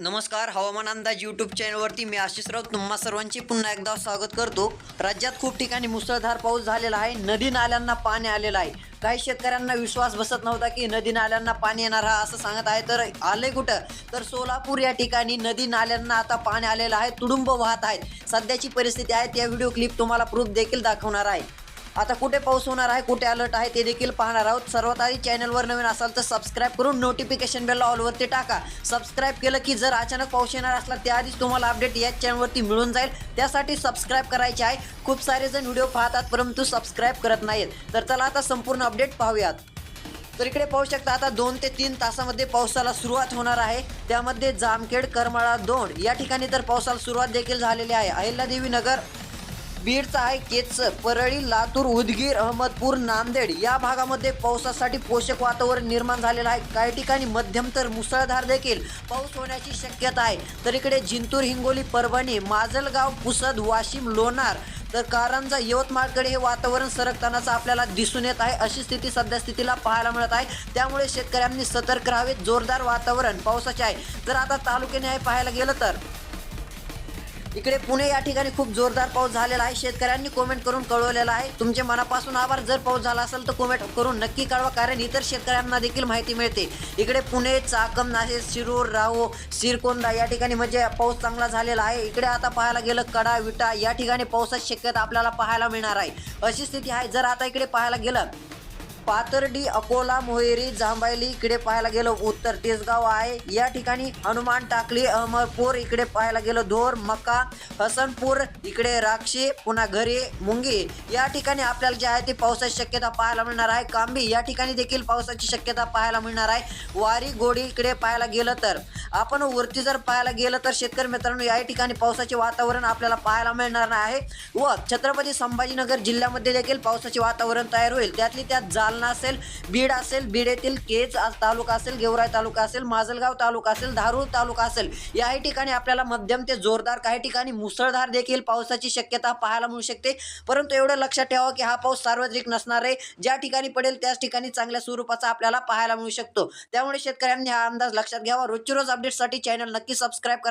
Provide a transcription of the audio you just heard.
नमस्कार हवामान अंदाज यूट्यूब चॅनलवरती मी आशिष राऊत. तुम्हा सर्वांची पुन्हा एकदा स्वागत करतो. राज्यात खूप ठिकाणी मुसळधार पाऊस झालेला आहे. नदी नाल्यांना पाणी आलेलं आहे. काही शेतकऱ्यांना विश्वास बसत नव्हता की नदी नाल्यांना पाणी येणार हा असं सांगत आहे. तर आले कुठं? तर सोलापूर या ठिकाणी नदी नाल्यांना आता पाणी आलेलं आहे. तुडुंब वाहत आहेत. सध्याची परिस्थिती आहे. त्या व्हिडिओ क्लिप तुम्हाला प्रूफ देखील दाखवणार आहे. आता कुठे पाऊस होणार आहे कुठे अलर्ट आहे ते देखील पाहणार आहोत. सर्वात आधी चॅनलवर नवीन असाल तर सबस्क्राईब करून नोटिफिकेशन बेल ऑलवरती टाका. सबस्क्राईब केलं की जर अचानक पाऊस येणार असला त्याआधीच तुम्हाला अपडेट याच चॅनलवरती मिळून जाईल. त्यासाठी सबस्क्राईब करायचे आहे. खूप सारे जण व्हिडिओ पाहतात परंतु सबस्क्राईब करत नाहीत तर चला आता संपूर्ण अपडेट पाहूयात. तर इकडे पाहू शकता आता दोन ते तीन तासामध्ये पावसाला सुरुवात होणार आहे. त्यामध्ये जामखेड करमाळा दोन या ठिकाणी तर पावसाला सुरुवात देखील झालेली आहे. अहिल्यादेवी नगर बीडचा आहे केच परळी लातूर उदगीर अहमदपूर नांदेड. या भागामध्ये पावसासाठी पोषक वातावरण निर्माण झालेलं आहे. काही ठिकाणी मध्यम तर मुसळधार देखील पाऊस होण्याची शक्यता आहे. तर इकडे जिंतूर हिंगोली परभणी माजलगाव पुसद वाशिम लोणार तर कारंजा यवतमाळकडे हे वातावरण सरकतानाचं आपल्याला दिसून येत आहे. अशी स्थिती सध्या स्थितीला पाहायला मिळत आहे. त्यामुळे शेतकऱ्यांनी सतर्क राहावे जोरदार वातावरण पावसाचे आहे. जर आता तालुक्याने आहे पाहायला गेलं तर इकडे पुणे या ठिकाणी खूप जोरदार पाऊस झालेला आहे. शेतकऱ्यांनी कोमेंट करून कळवलेला आहे. तुमचे मनापासून आभार. जर पाऊस झाला असेल तर कोमेंट करून नक्की कळवा कारण इतर शेतकऱ्यांना देखील माहिती मिळते. इकडे पुणे चाकम नाशिक शिरूर राहो सिरकोंदा या ठिकाणी म्हणजे पाऊस चांगला झालेला आहे. इकडे आता पाहायला गेलं कडा विटा या ठिकाणी पावसाची शक्यता आपल्याला पाहायला मिळणार आहे. अशी स्थिती आहे. जर आता इकडे पाहायला गेलं पाथर्डी अकोला मोहेरी जांभायली इकडे पाहायला गेलो. उत्तर तेसगाव आहे. या ठिकाणी हनुमान टाकली अहमदपूर इकडे पाहायला गेलो. धोर मक्का हसनपूर इकडे राक्षी पुन्हा घरी मुंगी. या ठिकाणी आपल्याला जे आहे ते पावसाची शक्यता पाहायला मिळणार आहे. कांबी या ठिकाणी देखील पावसाची शक्यता पाहायला मिळणार आहे. वारी गोडी इकडे पाहायला गेलं तर. आपण वरती जर पाहायला गेलं तर शेतकरी मित्रांनो या ठिकाणी पावसाचे वातावरण आपल्याला पाहायला मिळणार आहे. व छत्रपती संभाजीनगर जिल्ह्यामध्ये देखील पावसाचे वातावरण तयार होईल. त्यातली त्यात जालना असेल बीड असेल बीड येथील केज तालुका असेल गेवराई तालुका असेल माजलगाव तालुका असेल धारूर तालुका असेल याही ठिकाणी आपल्याला मध्यम ते जोरदार काही ठिकाणी मुसळधार देखील पावसाची शक्यता पाहायला मिळू शकते. परंतु एवढं लक्षात ठेवा की हा पाऊस सार्वत्रिक नसणार आहे. ज्या ठिकाणी पडेल त्याच ठिकाणी चांगल्या स्वरूपाचा आपल्याला पाहायला मिळू शकतो. त्यामुळे शेतकऱ्यांनी हा अंदाज लक्षात घ्यावा. रोजची रोज अपडेटसाठी चॅनल नक्की सबस्क्राईब करा.